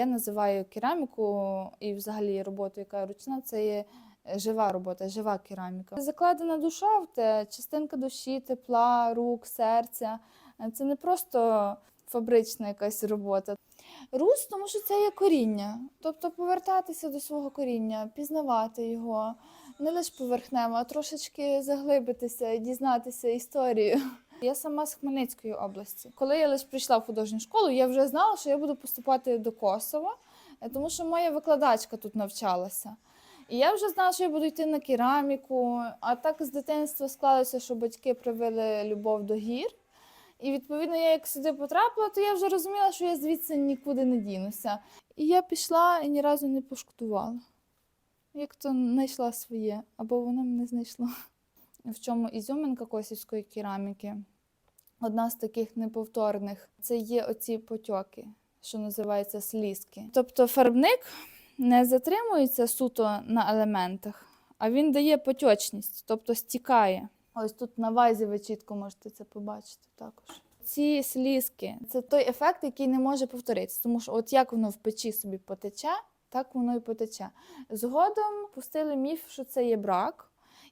Я називаю кераміку і взагалі роботу, яка ручна, це є жива робота, жива кераміка. Закладена душа в те, частинка душі, тепла, рук, серця. Це не просто фабрична якась робота. Рус, тому що це є коріння. Тобто повертатися до свого коріння, пізнавати його, не лише поверхнево, а трошечки заглибитися і дізнатися історію. Я сама з Хмельницької області. Коли я лише прийшла в художню школу, я вже знала, що я буду поступати до Косова, е, тому що моя викладачка тут навчалася. І я вже знала, що я буду йти на кераміку. А так з дитинства склалося, що батьки привели любов до гір. І відповідно, я як сюди потрапила, то я вже розуміла, що я звідси нікуди не дінуся. І я пішла і ні разу не пошкодувала. Як то знайшла своє, або воно мене знайшло. В чому ізюминка косівської кераміки? Одна з таких неповторних це є оці потьоки, що називаються слізки. Тобто фарбник не затримується суто на елементах, а він дає потьочність, тобто стікає. Ось тут на вазі ви чітко можете це побачити також. Ці слізки це той ефект, який не може повторитися, тому що от як воно в печі собі потече, так воно і потече. Згодом пустили міф, що це є брак,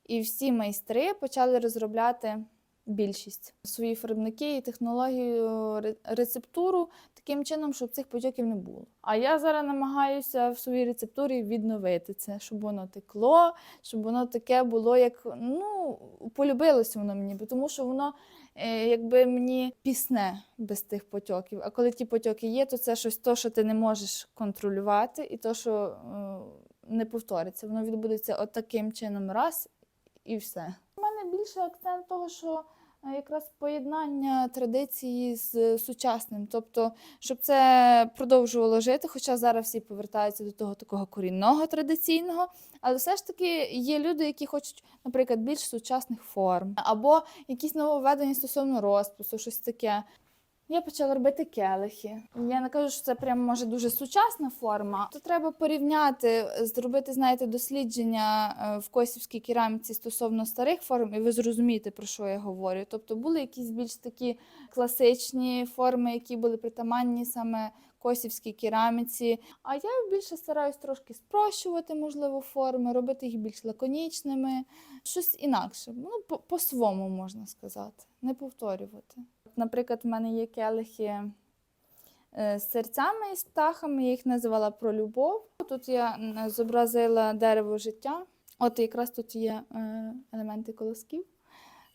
і всі майстри почали розробляти більшість свої фарбники і технологію ре- рецептуру таким чином, щоб цих потьоків не було. А я зараз намагаюся в своїй рецептурі відновити це, щоб воно текло, щоб воно таке було, як ну полюбилося воно мені, тому що воно е, якби мені пісне без тих потьоків. А коли ті потьоки є, то це щось то, що ти не можеш контролювати, і то, що е, не повториться. Воно відбудеться от чином раз і все. У мене більше акцент того, що е, якраз поєднання традиції з сучасним, тобто, щоб це продовжувало жити, хоча зараз всі повертаються до того такого корінного традиційного, але все ж таки є люди, які хочуть, наприклад, більш сучасних форм, або якісь нововведення стосовно розпису, щось таке. Я почала робити келихи. Я не кажу, що це прям може дуже сучасна форма. То треба порівняти, зробити, знаєте, дослідження е, в косівській кераміці стосовно старих форм, і ви зрозумієте, про що я говорю. Тобто були якісь більш такі класичні форми, які були притаманні саме косівській кераміці. А я більше стараюсь трошки спрощувати, можливо, форми, робити їх більш лаконічними, щось інакше. Ну, по- по-своєму можна сказати, не повторювати. Наприклад, в мене є келихи е, з серцями і птахами, я їх називала про любов. Тут я зобразила дерево життя. От якраз тут є е, елементи колосків,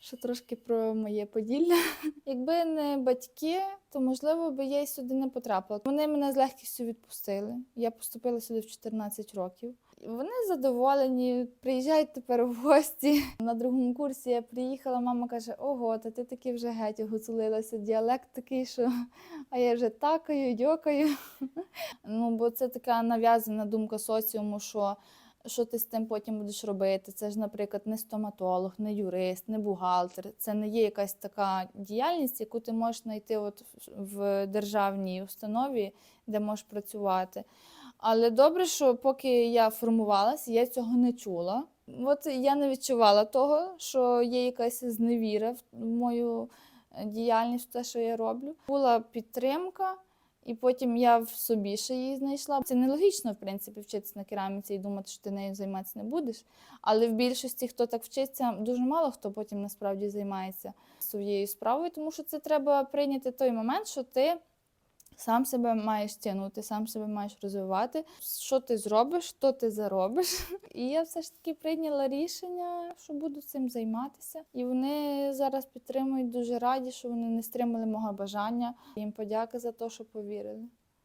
що трошки про моє поділля. Якби не батьки, то можливо би я й сюди не потрапила. Вони мене з легкістю відпустили. Я поступила сюди в 14 років. Вони задоволені, приїжджають тепер в гості. На другому курсі я приїхала, мама каже: Ого, та ти таки вже геть огуцулилася. Діалект такий, що а я вже такаю, дьокаю. Ну, бо це така нав'язана думка соціуму, що що ти з тим потім будеш робити. Це ж, наприклад, не стоматолог, не юрист, не бухгалтер. Це не є якась така діяльність, яку ти можеш знайти от в державній установі, де можеш працювати. Але добре, що поки я формувалася, я цього не чула. От я не відчувала того, що є якась зневіра в мою е, діяльність, в те, що я роблю. Була підтримка, і потім я в собі ще її знайшла. Це нелогічно, в принципі, вчитися на кераміці і думати, що ти нею займатися не будеш. Але в більшості, хто так вчиться, дуже мало хто потім насправді займається своєю справою, тому що це треба прийняти той момент, що ти. Сам себе маєш тягнути, сам себе маєш розвивати. Що ти зробиш, то ти заробиш. І я все ж таки прийняла рішення, що буду цим займатися. І вони зараз підтримують дуже раді, що вони не стримали мого бажання. Їм подяка за те, що повірили.